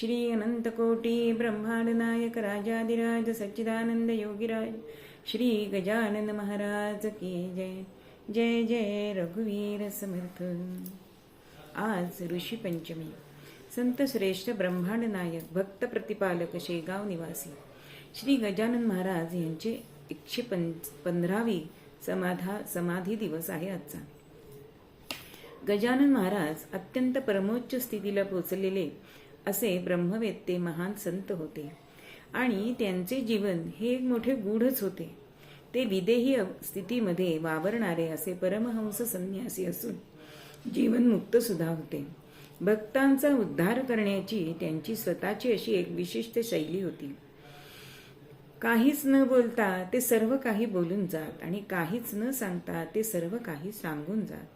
श्री अनंतकोटी ब्रह्मांड नायक राजाधिराज सच्चिदानंद योगीराज श्री गजानन महाराज की जय। जय जय रघुवीर समर्थ। आज ऋषी पंचमी। संत श्रेष्ठ ब्रह्मांड नायक भक्त प्रतिपालक शेगाव निवासी। श्री गजानन महाराज यांचे एकशे पंच पंधरावी समाधा समाधी दिवस आहे आजचा. गजानन महाराज अत्यंत परमोच्च स्थितीला पोचलेले असे ब्रह्मवेत्ते महान संत होते. आणि त्यांचे जीवन हे एक मोठे गूढच होते. ते विदेही स्थितीमध्ये वावरणारे असे परमहंस संन्यासी असून जीवनमुक्त सुद्धा होते. भक्तांचा उद्धार करण्याची त्यांची स्वतःची अशी एक विशिष्ट शैली होती. काहीच न बोलता ते सर्व काही बोलून जात आणि काहीच न सांगता ते सर्व काही सांगून जात.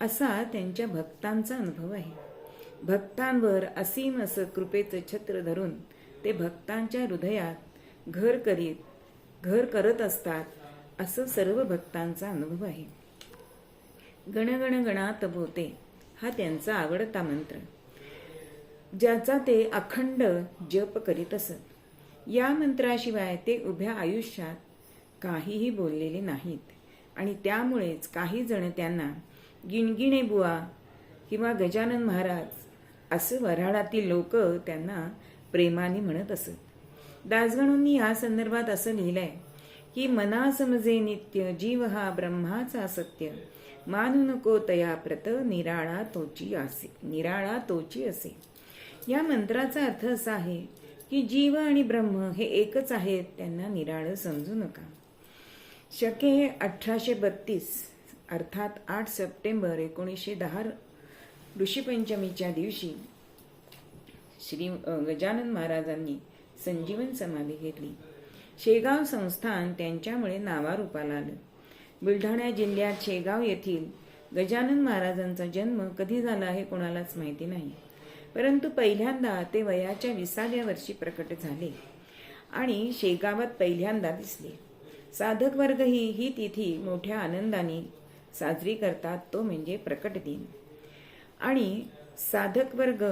असा त्यांच्या भक्तांचा अनुभव आहे. भक्तांवर असीम असं कृपेचं छत्र धरून ते भक्तांच्या हृदयात घर करीत घर करत असतात असं सर्व भक्तांचा अनुभव आहे. गणगण गणात भोवते हा त्यांचा आवडता मंत्र. ज्याचा ते अखंड जप करीत असत. या मंत्राशिवाय ते उभ्या आयुष्यात काहीही बोललेले नाहीत. आणि त्यामुळेच काही जण त्यांना गिणगिणे बुवा किंवा गजानन महाराज असं वऱ्हाडातील लोक त्यांना प्रेमाने म्हणत असत. दासगणूंनी या संदर्भात असं लिहिलंय की मना समजे नित्य जीव हा ब्रह्माचा सत्य. मानू नको तया प्रत निराळा तोची असे निराळा तोची असे. या मंत्राचा अर्थ असा आहे की जीव आणि ब्रह्म हे एकच आहेत त्यांना निराळं समजू नका. शके अठराशे बत्तीस अर्थात आठ सप्टेंबर एकोणीसशे दहा ऋषीपंचमीच्या दिवशी श्री गजानन महाराजांनी संजीवन समाधी घेतली. शेगाव संस्थान त्यांच्यामुळे नावारूपाला आलं. बुलढाणा जिल्ह्यात शेगाव येथील गजानन महाराजांचा जन्म कधी झाला हे कोणालाच माहिती नाही. परंतु पहिल्यांदा ते वयाच्या विसाव्या वर्षी प्रकट झाले आणि शेगावात पहिल्यांदा दिसले. साधक वर्ग ही ही तिथी मोठ्या आनंदाने साजरी करतात तो म्हणजे प्रकट दिन. आणि साधक वर्ग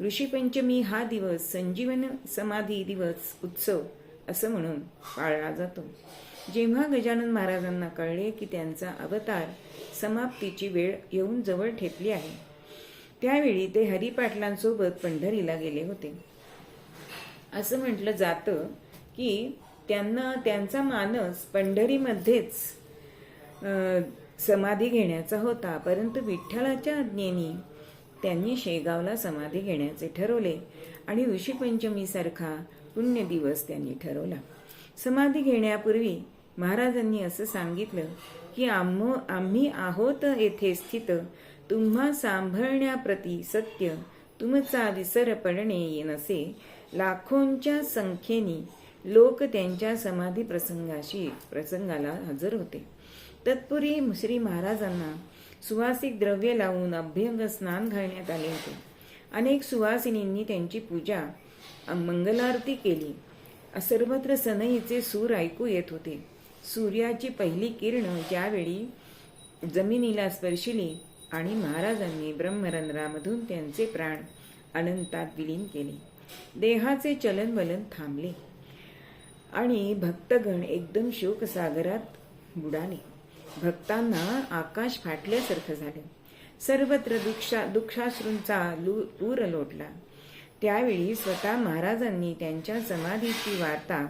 ऋषीपंचमी हा दिवस संजीवन समाधी दिवस उत्सव असं म्हणून पाळला जातो. जेव्हा गजानन महाराजांना कळले की त्यांचा अवतार समाप्तीची वेळ येऊन जवळ ठेपली आहे त्यावेळी ते हरिपाटलांसोबत पंढरीला गेले होते. असं म्हटलं जातं की त्यांना त्यांचा मानस पंढरीमध्येच समाधी घेण्याचा होता परंतु विठ्ठलाच्या आज्ञेने त्यांनी शेगावला समाधी घेण्याचे ठरवले आणि ऋषीपंचमीसारखा पुण्य दिवस त्यांनी ठरवला. समाधी घेण्यापूर्वी महाराजांनी असं सांगितलं की आम्ह आम्ही आहोत येथे स्थित तुम्हा सांभाळण्याप्रती सत्य तुमचा विसर पडणे नसे लाखोंच्या संख्येने लोक त्यांच्या समाधी प्रसंगाशी प्रसंगाला हजर होते. तत्पूर्वी श्री महाराजांना सुवासिक द्रव्य लावून अभ्यंग स्नान घालण्यात आले होते. अनेक सुवासिनींनी त्यांची पूजा मंगलारती केली. सर्वत्र सनईचे सूर ऐकू येत होते. सूर्याची पहिली किरण ज्यावेळी जमिनीला स्पर्शिली आणि महाराजांनी ब्रह्मरंध्रामधून त्यांचे प्राण अनंतात विलीन केले. देहाचे चलनवलन थांबले आणि भक्तगण एकदम शोकसागरात बुडाले. भक्तांना आकाश फाटल्यासारखं झालं. सर्वत्र दुःखा दुःखाश्रूंचा लू पूर लोटला. त्यावेळी स्वतः महाराजांनी त्यांच्या समाधीची वार्ता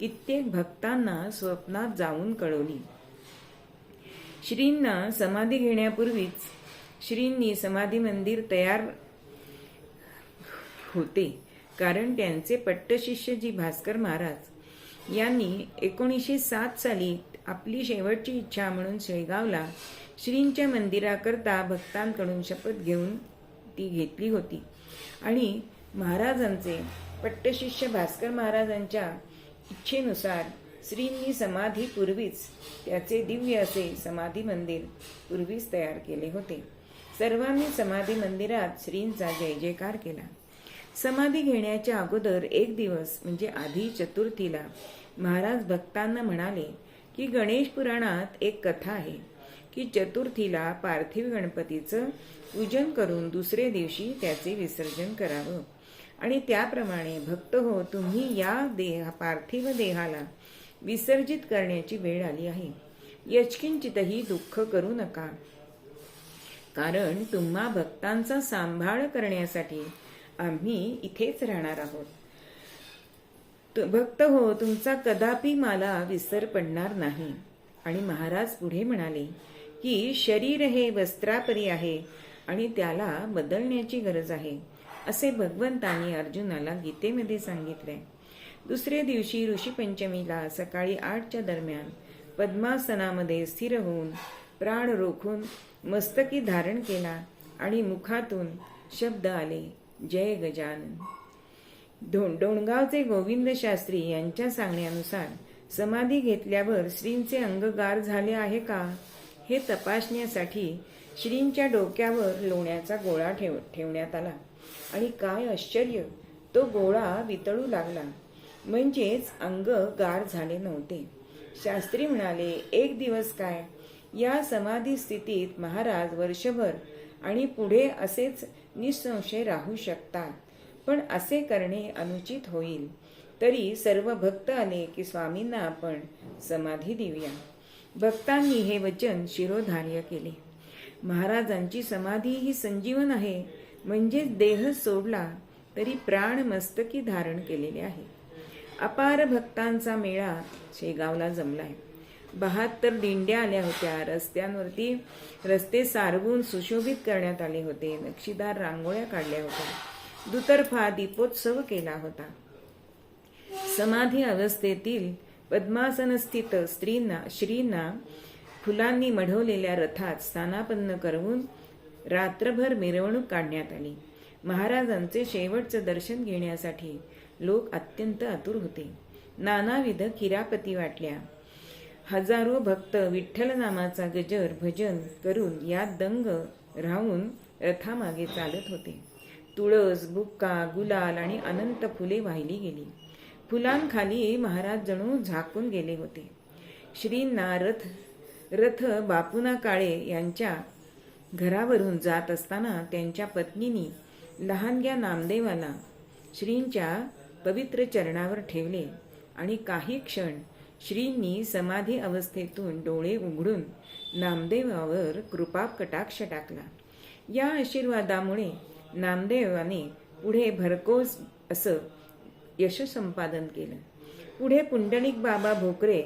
कित्येक भक्तांना स्वप्नात जाऊन कळवली. श्रींना समाधी घेण्यापूर्वीच श्रींनी समाधी मंदिर तयार होते कारण त्यांचे पट्टशिष्य जी भास्कर महाराज यांनी एकोणीसशे सात साली आपली शेवटची इच्छा म्हणून शेगावला श्रींच्या मंदिराकरता भक्तांकडून शपथ घेऊन ती घेतली होती. आणि महाराजांचे पट्टशिष्य भास्कर महाराजांच्या इच्छेनुसार श्रींनी समाधीपूर्वीच त्याचे दिव्य असे समाधी मंदिर पूर्वीच तयार केले होते. सर्वांनी समाधी मंदिरात श्रींचा जय जयकार केला. समाधी घेण्याच्या अगोदर एक दिवस म्हणजे आधी चतुर्थीला महाराज भक्तांना म्हणाले की गणेश पुराणात एक कथा आहे की चतुर्थीला पार्थिव गणपतीचं पूजन करून दुसरे दिवशी त्याचे विसर्जन करावं. आणि त्याप्रमाणे भक्त हो तुम्ही या देह पार्थिव देहाला विसर्जित करण्याची वेळ आली आहे. यचकिंचितही दुःख करू नका. कारण तुम्हा भक्तांचा सांभाळ करण्यासाठी आम्ही इथेच राहणार आहोत. भक्त हो तुमचा कदापि मला विसर पडणार नाही. आणि महाराज पुढे म्हणाले की शरीर हे वस्त्रापरी आहे आणि त्याला बदलण्याची गरज आहे. असे भगवंतांनी अर्जुनाला गीतेमध्ये सांगितले. दुसऱ्या दिवशी ऋषीपंचमीला सकाळी आठच्या दरम्यान पद्मासनामध्ये स्थिर होऊन प्राण रोखून मस्तकी धारण केला आणि मुखातून शब्द आले जय गजानन. धों डोणगावचे गोविंद शास्त्री यांच्या सांगण्यानुसार समाधी घेतल्यावर श्रींचे अंग गार झाले आहे का हे तपासण्यासाठी श्रींच्या डोक्यावर लोण्याचा गोळा ठेव ठेवण्यात आला. आणि काय आश्चर्य तो गोळा वितळू लागला. म्हणजेच अंग गार झाले नव्हते. शास्त्री म्हणाले एक दिवस काय? या समाधी स्थितीत महाराज वर्षभर आणि पुढे असेच निसंशय राहू शकतात. पण असे करणे अनुचित होईल. तरी सर्व भक्त आले की स्वामींना आपण समाधी देऊया. भक्तांनी हे वचन शिरोधार्य केले. महाराजांची समाधी ही संजीवन आहे. म्हणजेच देह सोडला तरी प्राण मस्तकी धारण केलेले आहे. अपार भक्तांचा मेळा शेगावला जमलाय. बहात्तर दिंड्या आल्या होत्या. रस्त्यांवरती रस्ते सारवून सुशोभित करण्यात आले होते. नक्षीदार रांगोळ्या काढल्या होत्या. दुतर्फा दीपोत्सव केला होता. समाधी अवस्थेतील पद्मासनस्थित स्त्रींना श्रींना फुलांनी मढवलेल्या रथात स्थानापन्न करवून रात्रभर मिरवणूक काढण्यात आली. महाराजांचे शेवटचं दर्शन घेण्यासाठी लोक अत्यंत आतुर होते. नानाविध किरापती वाटल्या. हजारो भक्त विठ्ठल नामाचा गजर भजन करून यात दंग राहून रथामागे चालत होते. तुळस बुक्का गुलाल आणि अनंत फुले वाहिली गेली. फुलांखाली महाराज जणू झाकून गेले होते. श्रींना रथ रथ बापुना काळे यांच्या घरावरून जात असताना त्यांच्या पत्नीनी लहानग्या नामदेवाला श्रींच्या पवित्र चरणावर ठेवले आणि काही क्षण श्रींनी समाधी अवस्थेतून डोळे उघडून नामदेवावर कृपा कटाक्ष टाकला. या आशीर्वादामुळे नामदेवाने पुढे भरकोस असं यशसंपादन केलं. पुढे पुंडलिक बाबा भोकरे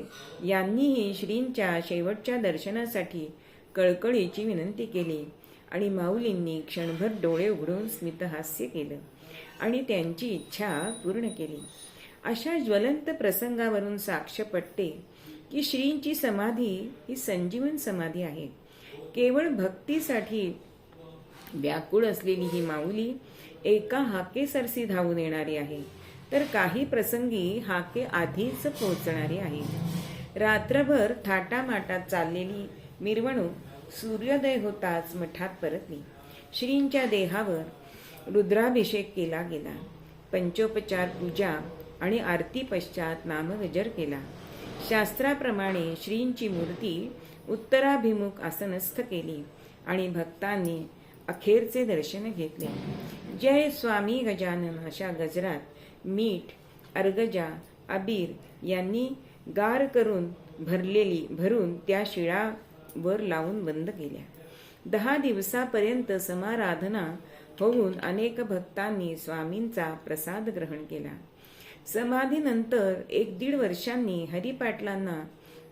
यांनीही श्रींच्या शेवटच्या दर्शनासाठी कळकळीची विनंती केली आणि माऊलींनी क्षणभर डोळे उघडून स्मितहास्य केलं आणि त्यांची इच्छा पूर्ण केली. अशा ज्वलंत प्रसंगावरून साक्ष पटते की श्रींची समाधी ही संजीवन समाधी आहे. केवळ भक्तीसाठी व्याकुळ असलेली ही माऊली एका हाके सरसी धावून येणारी आहे. तर काही प्रसंगी हाके आधीच पोहोचणारी आहे. रात्रभर थाटामाटात चाललेली मिरवणूक सूर्योदय होताच मठात परतली. श्रींच्या देहावर रुद्राभिषेक केला गेला. पंचोपचार पूजा आणि आरती पश्चात नामगजर केला. शास्त्राप्रमाणे श्रींची मूर्ती उत्तराभिमुख आसनस्थ केली आणि भक्तांनी अखेरचे दर्शन घेतले. जय स्वामी गजानन अशा गजरात. मीठ अर्गजा अबीर यांनी गार करून भरलेली भरून त्या शिळावर लावून बंद केल्या. दहा दिवसापर्यंत समाराधना होऊन अनेक भक्तांनी स्वामींचा प्रसाद ग्रहण केला. समाधीनंतर एक दीड वर्षांनी हरिपाटलांना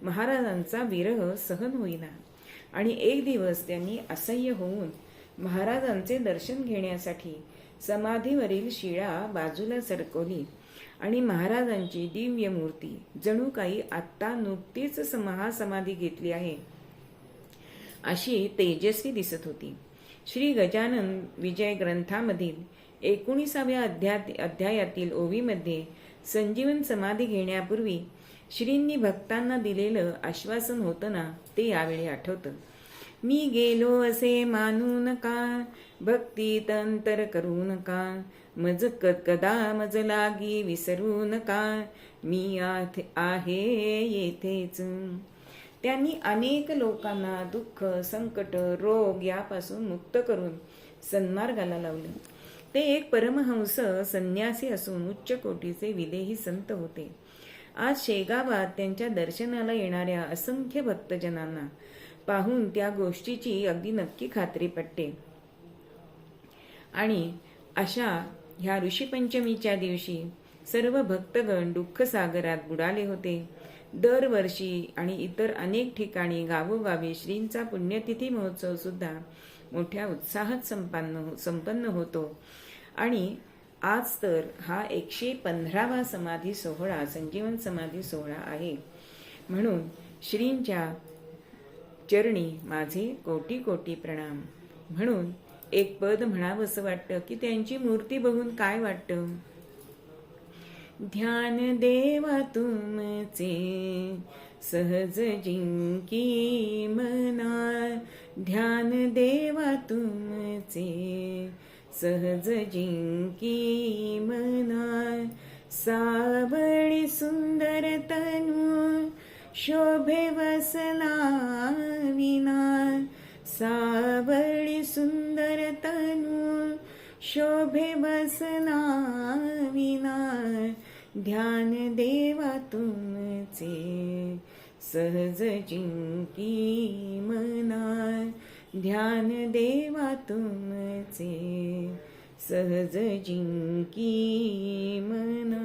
महाराजांचा विरह सहन होईना आणि एक दिवस त्यांनी असह्य होऊन महाराजांचे दर्शन घेण्यासाठी समाधीवरील शिळा बाजूला सरकवली आणि महाराजांची दिव्य मूर्ती जणू काही आत्ता नुकतीच महासमाधी घेतली आहे. अशी तेजस्वी दिसत होती. श्री गजानन विजय ग्रंथामधील एकोणीसाव्या अध्या अध्यायातील ओवीमध्ये संजीवन समाधी घेण्यापूर्वी श्रींनी भक्तांना दिलेलं आश्वासन होतं ना ते यावेळी आठवतं. मी गेलो असे मानू नका भक्ती तंतर करू नका. मज क कदा मज लागी विसरू नका. मी आथ आहे येथेच. त्यांनी अनेक लोकांना दुःख संकट रोग यापासून मुक्त करून सन्मार्गाला लावलं. ते एक परमहंस संन्यासी असून उच्च कोटीचे विदेही संत होते. आज शेगावात त्यांच्या दर्शनाला येणाऱ्या असंख्य भक्तजनांना पाहून त्या गोष्टीची अगदी नक्की खात्री पटते. आणि अशा ह्या ऋषीपंचमीच्या दिवशी सर्व भक्तगण दुःखसागरात बुडाले होते. दरवर्षी आणि इतर अनेक ठिकाणी गावोगावी श्रींचा पुण्यतिथी महोत्सव सुद्धा मोठ्या उत्साहात संपन्न हो- संपन्न होतो. आणि आज तर हा एकशे पंधरावा समाधी सोहळा संजीवन समाधी सोहळा आहे. म्हणून श्रींच्या चरणी माझे कोटी कोटी प्रणाम. म्हणून एक पद म्हणावंसं वाटतं की त्यांची मूर्ती बघून काय वाटतं? ध्यान देवा तुमचे सहज जिंकी मना ध्यान देवा तुमचे सहज जिंकी मना सावळी सुंदर तनु शोभे वसना विना सावळी सुंदर तनु शोभे बसना विना ध्यान देवा तुमचे सहज जिंकी मना ध्यान देवा तुमचे सहज जिंकी मना